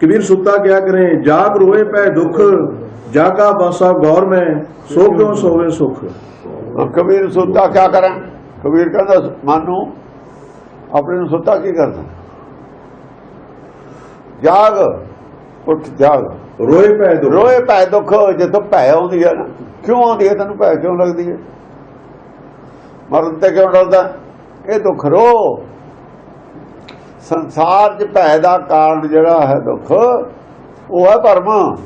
ਕਬੀਰ ਸੁੱਤਾ ਕਿਆ ਕਰੇ? ਜਾਗ ਰੋਏ ਪੈ ਦੁੱਖ ਜਾਗਾ ਬਾਸਾ ਗੌਰ ਮੈਂ ਸੋ ਕਿਉ ਸੋਵੇ ਸੁਖ? ਕਬੀਰ ਸੁੱਤਾ ਕਿਆ ਕਰਾਂ? ਕਬੀਰ ਕਹਿੰਦਾ ਮਨ ਨੂੰ ਆਪਣੇ ਨੂੰ ਸੁੱਤਾ ਕੀ ਕਰਦਾ? ਜਾਗ ਉੱਠ ਜਾਗ। ਰੋਏ ਪੈ ਦੁੱਖ। ਰੋਏ ਪੈ ਦੁੱਖ ਜਦੋਂ ਭੈ ਆਉਂਦੀ ਹੈ ਨਾ ਕਿਉਂ ਆਉਂਦੀ ਹੈ? ਤੈਨੂੰ ਭੈ ਕਿਉਂ ਲੱਗਦੀ ਹੈ? ਮਰਨ ਤੇ ਕਿਉਂ ਡਰਦਾ? ਇਹ ਦੁੱਖ ਰੋ। ਸੰਸਾਰ 'ਚ ਭੈ ਦਾ ਕਾਰਨ ਜਿਹੜਾ ਹੈ ਦੁੱਖ, ਉਹ ਹੈ ਭਰਮ।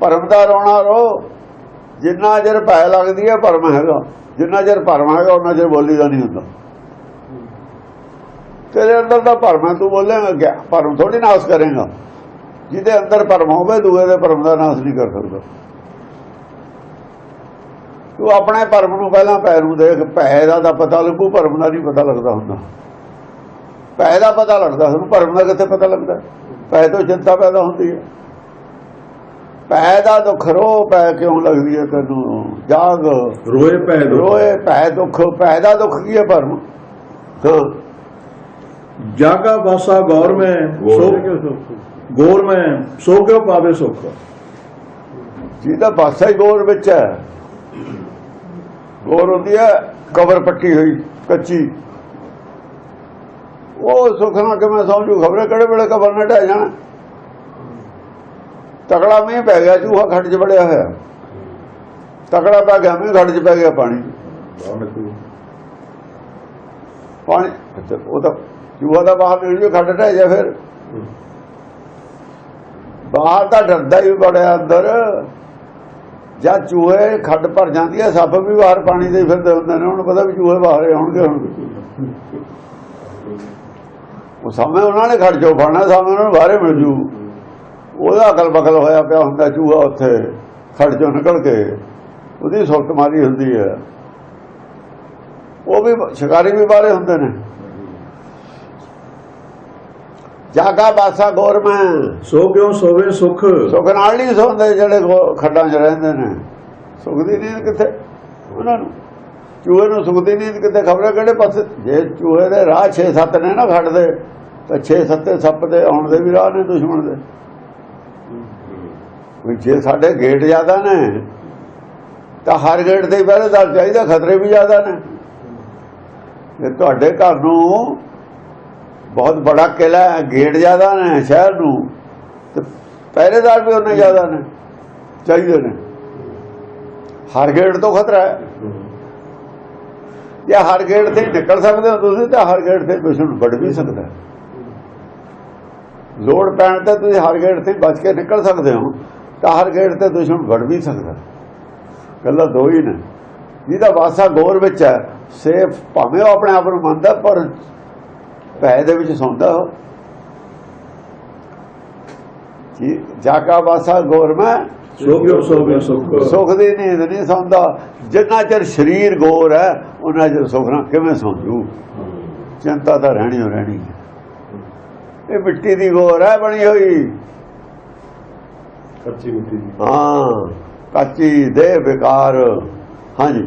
ਭਰਮ ਦਾ ਰੋਣਾ ਰੋ। ਜਿੰਨਾ ਚਿਰ ਭੈ ਲੱਗਦੀ ਹੈ, ਭਰਮ ਹੈਗਾ। ਜਿੰਨਾ ਚਿਰ ਭਰਮ ਹੈਗਾ, ਉਹਨਾਂ ਚਿਰ ਬੋਲੀ ਦਾ ਨਹੀਂ ਹੁੰਦਾ। ਤੇਰੇ ਅੰਦਰ ਦਾ ਭਰਮ ਹੈ, ਤੂੰ ਬੋਲੇਗਾ ਕਿਆ? ਭਰਮ ਥੋੜੀ ਨਾਸ ਕਰੇਗਾ। ਜਿਹਦੇ ਅੰਦਰ ਭਰਮ ਹੋਵੇ, ਦੂਏ ਦੇ ਭਰਮ ਦਾ ਨਾਸ ਨਹੀਂ ਕਰ ਸਕਦਾ। ਤੂੰ ਆਪਣੇ ਭਰਮ ਨੂੰ ਪਹਿਲਾਂ ਭੈ ਨੂੰ ਦੇਖ। ਭੈ ਦਾ ਤਾਂ ਪਤਾ ਲੱਗੂ, ਭਰਮ ਦਾ ਨਹੀਂ ਪਤਾ ਲੱਗਦਾ ਹੁੰਦਾ। ਭੈ ਦਾ ਪਤਾ ਲੱਗਦਾ ਸਾਨੂੰ ਭਰਮ ਦਾ ਕਿੱਥੇ ਪਤਾ ਲੱਗਦਾ? ਭੈ ਤੋਂ ਚਿੰਤਾ ਪੈਦਾ ਹੁੰਦੀ ਹੈ। ਭੈ ਦਾ ਦੁੱਖ ਰੋ ਭੈ ਕਿਉਂ ਲੱਗਦੀ ਹੈ ਤੈਨੂੰ? ਜਾਗ। ਰੋਏ ਪੈ ਦੁੱਖ। ਰੋਏ ਭੈ ਦੁੱਖ। ਭੈ ਦਾ ਦੁੱਖ ਕੀ ਹੈ ਭਰਮ? ਹਾਂ। ਜਾਗਾ ਬਾਸਾ ਗੌਰ ਮੈਂ ਗੌਰ। ਮੈਂ ਸੋ ਕਿਉ ਪਾਵੇ ਸੁਖ? ਜਿਹਦਾ ਪਾਸਾ ਹੀ ਗੋਰ ਵਿੱਚ ਹੈ। ਗੋਰ ਹੁੰਦੀ ਹੈ ਕਬਰ ਪੱਟੀ ਹੋਈ ਕੱਚੀ। ਉਹ ਸੁਖਣਾ ਕਿਵੇਂ ਸਮਝੂ? ਖਬਰੇ ਕਿਹੜੇ ਵੇਲੇ ਕਬਰ ਨੇ ਢਹਿ ਜਾਣਾ? ਤਕੜਾ ਮੀਂਹ ਪੈ ਗਿਆ ਚੂਹਾ ਖੱਡ 'ਚ ਵੜਿਆ ਹੋਇਆ। ਤਕੜਾ ਪੈ ਗਿਆ ਮੀਂਹ ਖੱਡ 'ਚ ਪੈ ਗਿਆ ਪਾਣੀ। ਪਾਣੀ ਉਹ ਤਾਂ ਚੂਹਾ ਦਾ ਬਾਹਰ ਨਿਕਲ ਜੋ ਖੱਡ ਢਹਿ ਜਾ ਫਿਰ। ਬਾਹਰ ਤਾਂ ਡਰਦਾ ਹੀ ਬੜਿਆ ਅੰਦਰ। ਜਦ ਚੂਹੇ ਖੱਡ ਭਰ ਜਾਂਦੀ ਹੈ ਸੱਪ ਵੀ ਬਾਹਰ ਪਾਣੀ ਦੇ ਫਿਰਦੇ ਹੁੰਦੇ ਨੇ। ਉਹਨੂੰ ਪਤਾ ਵੀ ਚੂਹੇ ਬਾਹਰ ਆਉਣਗੇ ਹੁਣ। ਉਹ ਸਾਹਮਣੇ ਉਹਨਾਂ ਨੇ ਚੋਂ ਫੜਨਾ ਸਾਹਮਣੇ ਉਹਨਾਂ ਨੂੰ ਬਾਹਰੇ ਮਿਲ ਜੂ। ਉਹਦਾ ਅਕਲ ਬਕਲ ਹੋਇਆ ਪਿਆ ਹੁੰਦਾ ਚੂਹਾ ਉੱਥੇ ਚੋਂ ਨਿਕਲ ਕੇ। ਉਹਦੀ ਸੁਰਤ ਮਾਰੀ ਹੁੰਦੀ ਹੈ। ਉਹ ਵੀ ਸ਼ਿਕਾਰੀ ਵੀ ਬਾਹਰੇ ਹੁੰਦੇ ਨੇ। ਜਾਗਾ ਬਾਸਾ ਗੌਰ ਮੈਂ। ਸੋ ਕਿਉ ਸੋਵੇ ਸੁਖ? ਸੁੱਖ ਨਾਲ ਨਹੀਂ ਸੌਂਦੇ ਜਿਹੜੇ ਖੱਡਾਂ 'ਚ ਰਹਿੰਦੇ ਨੇ। ਸੁੱਖ ਦੀ ਨੀਂਦ ਕਿੱਥੇ? ਉਹਨਾਂ ਨੂੰ। ਚੂਹੇ ਨੂੰ ਸੁੱਖ ਨਹੀਂ ਨੀਂਦ ਖਬਰੇ ਕਿਹੜੇ ਪਾਸੇ? ਜੇ ਚੂਹੇ ਦੇ ਰਾਹ 6-7 ਨੇ ਨਾ ਖੜਦੇ ਤਾਂ 6-7 ਸੱਪ ਦੇ ਆਉਣ ਦੇ ਵੀ ਰਾਹ ਨੇ ਦੁਸ਼ਮਣ ਦੇ। ਵੀ ਜੇ ਸਾਡੇ ਗੇਟ ਜ਼ਿਆਦਾ ਨੇ, ਤਾਂ ਹਰ ਗੇਟ ਤੇ ਪਹਿਰੇਦਾਰ ਚਾਹੀਦਾ, ਖਤਰੇ ਵੀ ਜ਼ਿਆਦਾ ਨੇ। ਜੇ ਤੁਹਾਡੇ ਘਰ ਨੂੰ ਬਹੁਤ ਬੜਾ ਕਿਲਾ ਹੈ, ਗੇਟ ਜ਼ਿਆਦਾ ਨੇ ਸ਼ਹਿਰ ਨੂੰ, ਤੇ ਪਹਿਰੇਦਾਰ ਵੀ ਉਹਨੇ ਜ਼ਿਆਦਾ ਨੇ, ਚਾਹੀਦੇ ਨੇ। ਹਰ ਗੇਟ ਤੋਂ ਖਤਰਾ ਹੈ। ਜੇ ਹਰ ਗੇਟ ਤੇ ਨਿਕਲ ਸਕਦੇ ਹੋ ਤੁਸੀਂ, ਤਾਂ ਹਰ ਗੇਟ ਤੇ ਦੁਸ਼ਮਣ ਵੱਢ ਵੀ ਸਕਦਾ ਲੋੜ ਪੈਣ ਤੇ ਤੁਸੀਂ ਹਰ ਗੇਟ ਤੇ ਬਚ ਕੇ ਨਿਕਲ ਸਕਦੇ ਹੋ, ਤਾਂ ਹਰ ਗੇਟ ਤੇ ਦੁਸ਼ਮਣ ਵੜ ਵੀ ਸਕਦਾ ਹੈ। ਗੱਲਾਂ ਦੋ ਹੀ ਨੇ। ਜਿਹਦਾ ਵਾਸਾ ਗੌਰ ਵਿੱਚ ਹੈ, ਸੇਫ ਭਾਵੇਂ ਉਹ ਆਪਣੇ ਆਪ ਨੂੰ ਮੰਨਦਾ, ਪਰ ਭੈ ਦੇ ਵਿੱਚ ਸੌਂਦਾ ਉਹ। ਜੀ ਜਾਗਾ ਵਾਸਾ ਗੌਰ ਮੈਂ ਸੋ ਕਿਉ ਸੋਵੇ ਸੁਖ ਸੁੱਖ ਦੀ ਨੀਂਦ ਨਹੀਂ ਸੌਂਦਾ। ਜਿੰਨਾ ਚਿਰ ਸਰੀਰ ਗੌਰ ਹੈ ਉਹਨਾਂ ਚਿਰ ਸੁੱਖ ਨਾਲ ਕਿਵੇਂ ਸੌਂਜੂ? ਚਿੰਤਾ ਤਾਂ ਰਹਿਣੀ ਹੋ ਰਹਿਣੀ ਇਹ ਮਿੱਟੀ ਦੀ ਗੌਰ ਹੈ ਬਣੀ ਹੋਈ। ਕੱਚੀ ਮਿੱਟੀ ਦੀ। ਹਾਂ ਕੱਚੀ ਦੇ ਬੇਕਾਰ। ਹਾਂਜੀ।